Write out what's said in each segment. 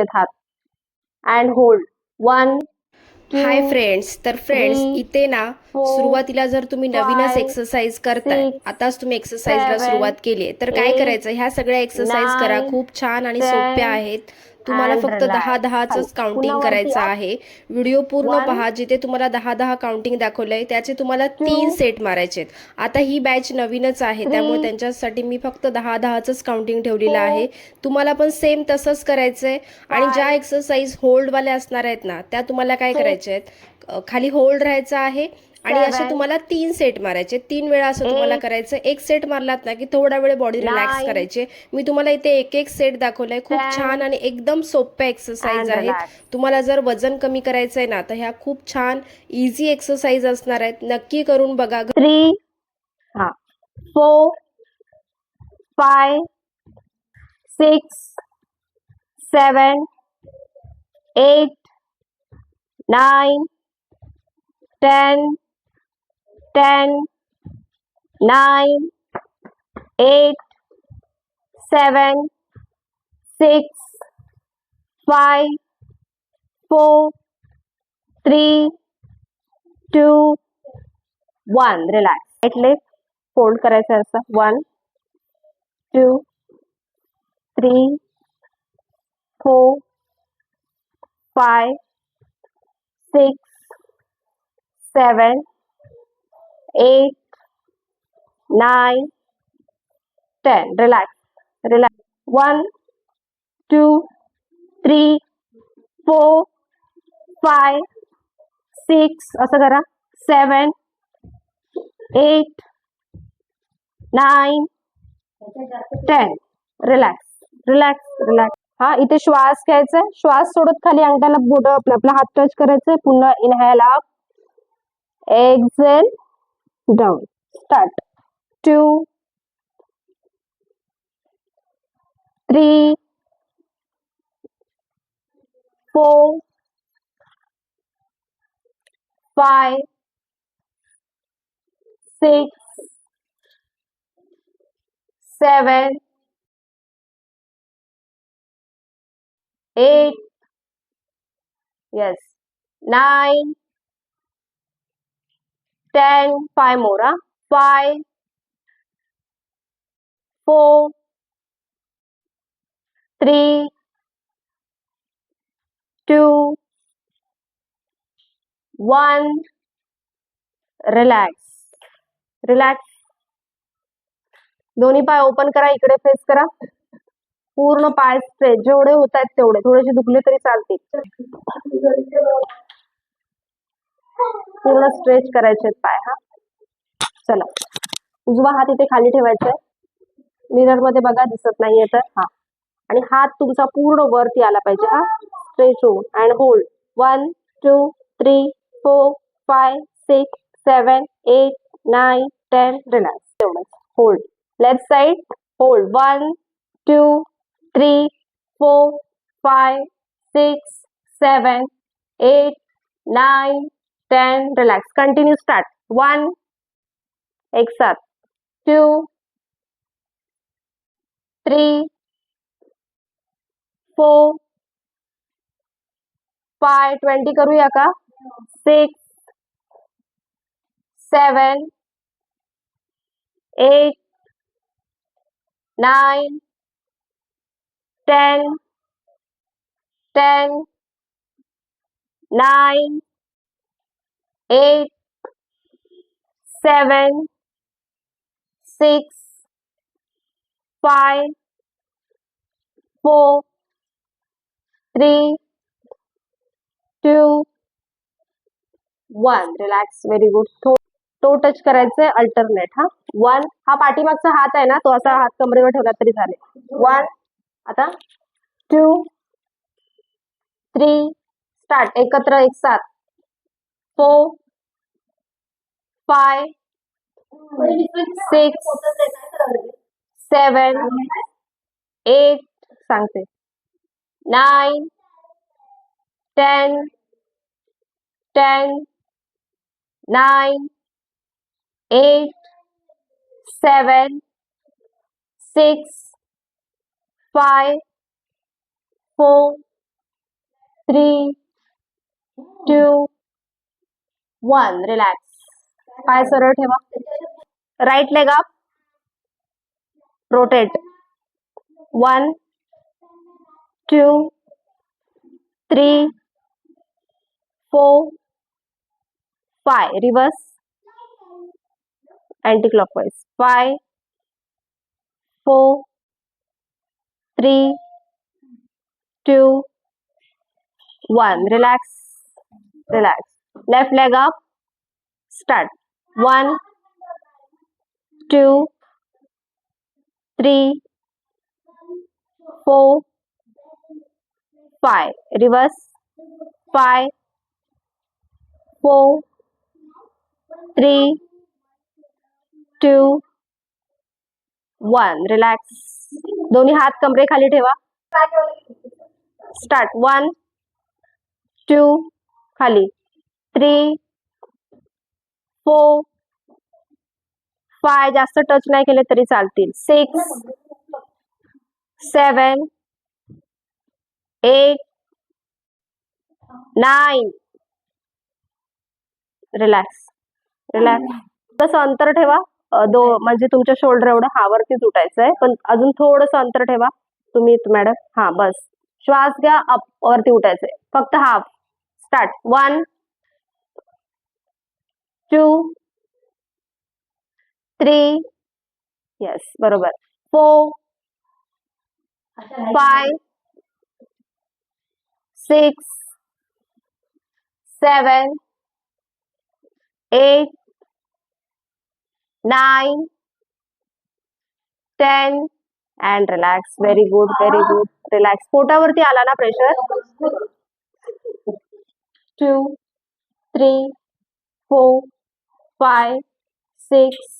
हात and hold one hi friends तर friends three, इथे ना four, सुरुवातीला जर तुम्ही नवीनच five, एक्सरसाइज करताय six, आताच तुम्ही एक्सरसाइजला seven, सुरुवात केली आहे. तर काय eight, करायचं? ह्या सगळ्या एक्सरसाइज करा. nine, खूप छान आणि ten, सोप्या आहेत. तुम्हाला फक्त. दहा दहाच. काउंटिंग करायचं. आहे. व्हिडिओ पूर्ण पहा जिथे तुम्हाला दहा दहा काउंटिंग दाखवलंय त्याचे तुम्हाला तीन सेट मारायचे आता ही बॅच नवीनच आहे त्यामुळे त्यांच्यासाठी मी फक्त दहा दहाच काउंटिंग ठेवलेलं आहे. तुम्हाला पण सेम तसंच करायचंय. आणि ज्या एक्सरसाइज होल्डवाल्या असणार आहेत ना त्या तुम्हाला काय करायच्या आहेत? खाली होल्ड राहायचं आहे. आणि असे तुम्हाला तीन सेट मारायचे. तीन वेळा असं तुम्हाला करायचं. एक सेट मारलात ना की थोडा वेळ बॉडी रिलॅक्स करायचे. मी तुम्हाला इथे एक एक सेट दाखवलाय. खूप छान आणि एकदम सोप्या एक्सरसाइज आहेत. तुम्हाला जर वजन कमी करायचंय ना तर ह्या खूप छान इझी एक्सरसाइज असणार आहेत. नक्की करून बघा. Three four five six seven eight nine ten 10, 9, 8, 7, 6, 5, 4, 3, 2, 1. Relax. Right leg fold करायचं 1, 2, 3, 4, 5, 6, 7, eight, nine, ten. Relax, relax. One, two, three, four, five, six. असं करा Seven, eight, nine, ten. Relax, relax, relax. हा इथे श्वास घ्यायचा श्वास सोडत खाली अंगठ्याला बोट आपला हात टच करायचंय पुन्हा inhale up exhale down start Two. Three. Four. Five. Six. Seven. Eight. yes nine ten, five more, huh? five, four, three, two, one, relax, relax. दोन्ही पाय ओपन करा इकडे फेस करा. पूर्ण पाय स्ट्रेच जेवढे होत आहेत तेवढे. थोडेसे दुखले तरी चालतील. पूर्ण स्ट्रेच करायचे पाय हा. चला. उजवा हात इथे खाली ठेवायचा मिररमध्ये बघा दिसत नाहीये तर हा. आणि हात तुमचा पूर्ण वरती आला पाहिजे हा. स्ट्रेच होऊन. And hold one two three four five six seven eight nine ten relax तेवढंच hold left side hold one two three four five six seven eight nine 10 relax. Continue. Start. 1 exhale. 2 3 4 5 20 karu ya ka 6 7 8 9 10 10 9 eight, seven, six, five, four, three, two, one. Relax. Very good. तो touch करायचंय alternate हा one हा पाठीमागचा हात आहे ना तो असा हात कमरेवर ठेवला तरी झाले वन आता टू थ्री स्टार्ट एकत्र एक साथ four five six seven eight सांगते nine ten ten nine eight, seven, six, five, four, three two one relax पाय सरळ ठेवा right leg up rotate one two three four five reverse anti clockwise five four three two one relax relax left leg up start one two three four five reverse five four three two one relax दोन्ही हात कमरे खाली ठेवा. Start one two खाली. Three four five जास्त touch नाही केले तरी चालतील. Six seven eight nine relax relax तसं अंतर ठेवा. दो म्हणजे तुमच्या शोल्डर एवढं हा वरतीच उठायचं आहे पण अजून थोडस अंतर ठेवा. तुम्ही मॅडम हा बस. श्वास घ्या अप वरती उठायचंय. फक्त half start one three yes बरोबर four five six seven eight nine ten and relax very good very good relax पोटावरती आला ना pressure two three four five six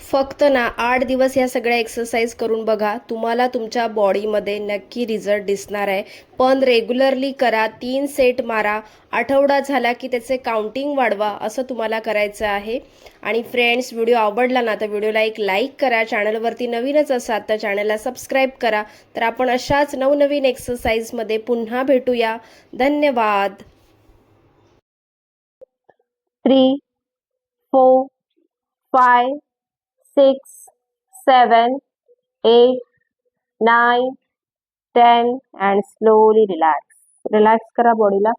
फक्त ना आठ दिवस ह्या सगळ्या एक्सरसाइज करून बघा तुम्हाला तुमच्या बॉडीमध्ये नक्की रिझल्ट दिसणार आहे. पण रेग्युलरली करा तीन सेट मारा. आठवडा झाला की त्याचे काउंटिंग वाढवा असं तुम्हाला करायचं आहे. आणि फ्रेंड्स व्हिडिओ आवडला ना तर व्हिडिओला एक लाईक करा. चॅनलवरती नवीनच असतात तर चॅनलला सबस्क्राईब करा. तर आपण अशाच नवनवीन एक्सरसाइजमध्ये पुन्हा भेटूया. धन्यवाद. Three four five 6, 7, 8, 9, 10 and slowly relax. Relax करा बॉडीला